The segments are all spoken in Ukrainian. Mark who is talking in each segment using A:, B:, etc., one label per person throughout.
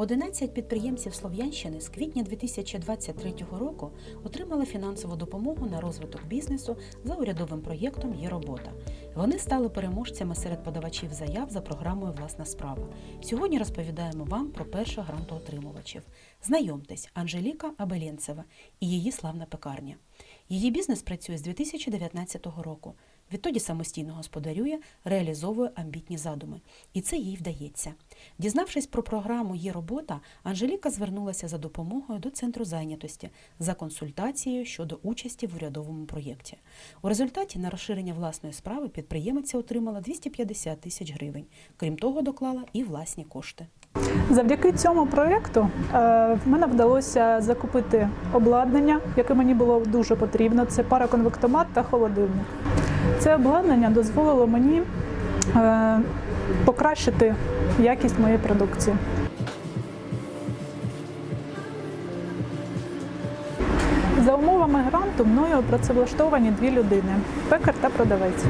A: 11 підприємців Слов'янщини з квітня 2023 року отримали фінансову допомогу на розвиток бізнесу за урядовим проєктом Є робота. Вони стали переможцями серед подавачів заяв за програмою Власна справа. Сьогодні розповідаємо вам про перших грантоотримувачів. Знайомтесь, Анжеліка Абелєнцева і її славна пекарня. Її бізнес працює з 2019 року. Відтоді самостійно господарює, реалізовує амбітні задуми. І це їй вдається. Дізнавшись про програму Є робота, Анжеліка звернулася за допомогою до центру зайнятості за консультацією щодо участі в урядовому проєкті. У результаті на розширення власної справи підприємиця отримала 250 тисяч гривень. Крім того, доклала і власні кошти.
B: Завдяки цьому проєкту е, в мене вдалося закупити обладнання, яке мені було дуже потрібно. Це параконвектомат та холодильник. Це обладнання дозволило мені е, покращити якість моєї продукції. За умовами гранту мною працевлаштовані дві людини пекар та продавець.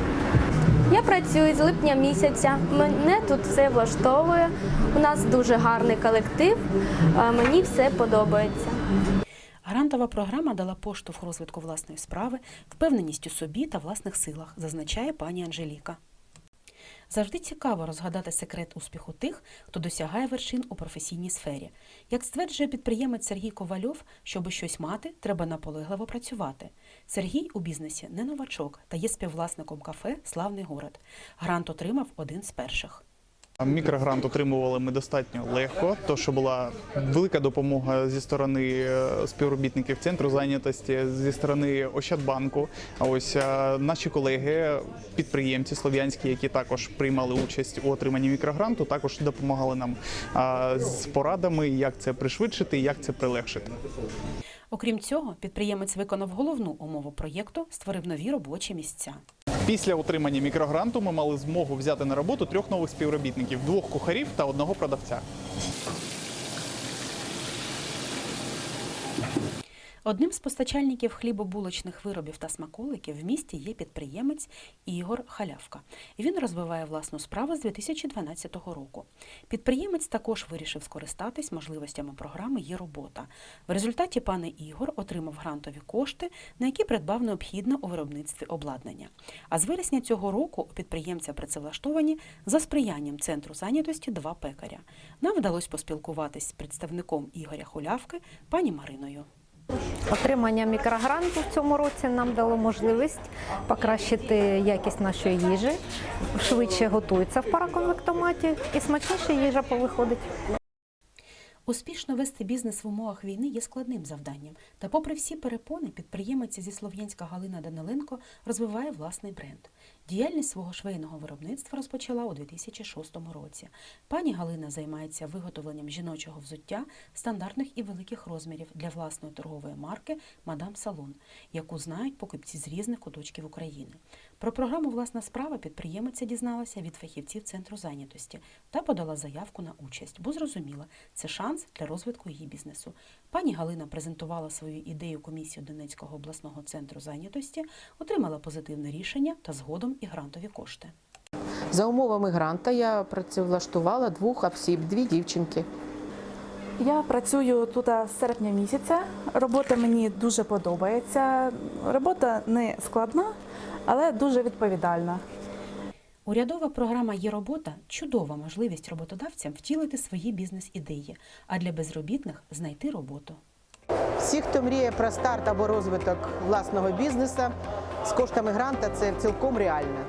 C: Я працюю з липня місяця. Мене тут все влаштовує. У нас дуже гарний колектив. е, Мені все подобається.
A: Грантова програма дала поштовх розвитку власної справи, впевненість у собі та власних силах, зазначає пані Анжеліка. Завжди цікаво розгадати секрет успіху тих, хто досягає вершин у професійній сфері. Як стверджує підприємець Сергій Ковальов, щоби щось мати, треба наполегливо працювати. Сергій у бізнесі не новачок та є співвласником кафе Славний город. Грант отримав один з перших.
D: Мікрогрант отримували ми достатньо легко, то що була велика допомога зі сторони е, співробітників центру зайнятості, зі сторони Ощадбанку. А ось е, наші колеги, підприємці слов'янські, які також приймали участь у отриманні мікрогранту, також допомагали нам з порадами, як це пришвидшити, як це прилегшити.
A: Окрім цього, підприємець виконав головну умову проєкту, створив нові робочі місця.
D: Після отримання мікрогранту ми мали змогу взяти на роботу трьох нових співробітників: двох кухарів та одного продавця.
A: Одним з постачальників хлібобулочних виробів та смаколиків в місті є підприємець Ігор Халявка. Він розвиває власну справу з 2012 року. Підприємець також вирішив скористатись можливостями програми Є робота. В результаті пане Ігор отримав грантові кошти, на які придбав необхідне у виробництві обладнання. А з вересня цього року у підприємця працевлаштовані за сприянням центру зайнятості два пекаря. Нам вдалося поспілкуватись з представником Ігоря Хулявки, пані Мариною.
E: Отримання мікрогранту в цьому році нам дало можливість покращити якість нашої їжі, швидше готується в параконвектоматі і смачніше їжа повиходить.
A: Успішно вести бізнес в умовах війни є складним завданням. Та, попри всі перепони, підприємиця зі Слов'янська Галина Даниленко розвиває власний бренд. Діяльність свого швейного виробництва розпочала у 2006 році. Пані Галина займається виготовленням жіночого взуття стандартних і великих розмірів для власної торгової марки Мадам Салон, яку знають покупці з різних куточків України. Про програму Власна справа підприємиця дізналася від фахівців центру зайнятості та подала заявку на участь, бо зрозуміла, це шанс для розвитку її бізнесу. Пані Галина презентувала свою ідею комісію Донецького обласного центру зайнятості, отримала позитивне рішення та згодом і грантові кошти.
F: За умовами гранта я працевлаштувала двох осіб, дві дівчинки.
G: Я працюю тут з серпня місяця. Робота мені дуже подобається. Робота не складна, але дуже відповідальна.
A: Урядова програма Є робота чудова можливість роботодавцям втілити свої бізнес-ідеї, а для безробітних знайти роботу.
F: Всі, хто мріє про старт або розвиток власного бізнесу, з коштами гранта це цілком реально.